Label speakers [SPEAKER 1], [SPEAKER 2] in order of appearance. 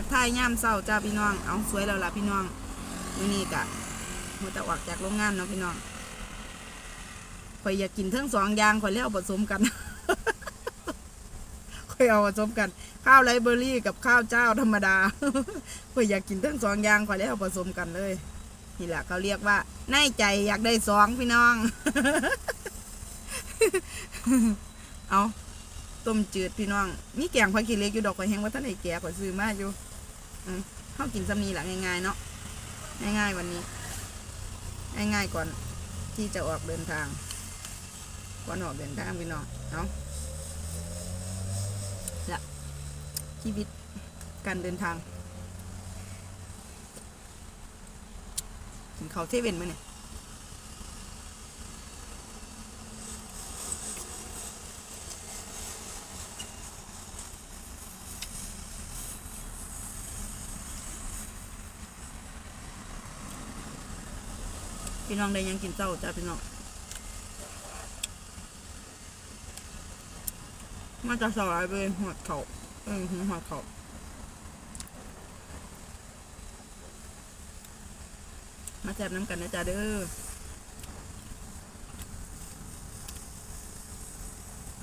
[SPEAKER 1] ทักทายย่ามเศร้าจ้าพี่น้อง เอาสวยแล้วล่ะพี่น้องมื้อนี้กะมือตะออกจากโรงงานเนาะพี่น้องข่อยอยากกินทั้งสองอย่างข่อยเลยเอาผสมกันข่อยเอาผสมกัน ข้าวไรเบอรี่กับข้าวเจ้าธรรมดาข่อยอยากกินทั้งสองอย่างข่อยเลยเอาผสมกันเลยนี่แหละเขาเรียกว่าในใจอยากได้สองพี่น้อง เอา ต้มจืดพี่น้องมีแกงผักขี้เหล็กอยู่ดอกข่อยแห้งว่าท่านไอ้แก่ข่อยซื้อมาอยู่เขากินสำนีแหละง่ายๆเนาะง่ายๆวันนี้ ง่ายๆก่อนที่จะออกเดินทางก่อนออกเดินทางพี่น้องเอาะละชีวิตการเดินทางกินเขาเทเวนมาเนี่ย พี่น้องได้ยังกินเจ้าจ้าพี่น้องมาจะสลายไปหัวเขาเออหัวเขามาแซ่บน้ำกันนะจ๊ะเด้อ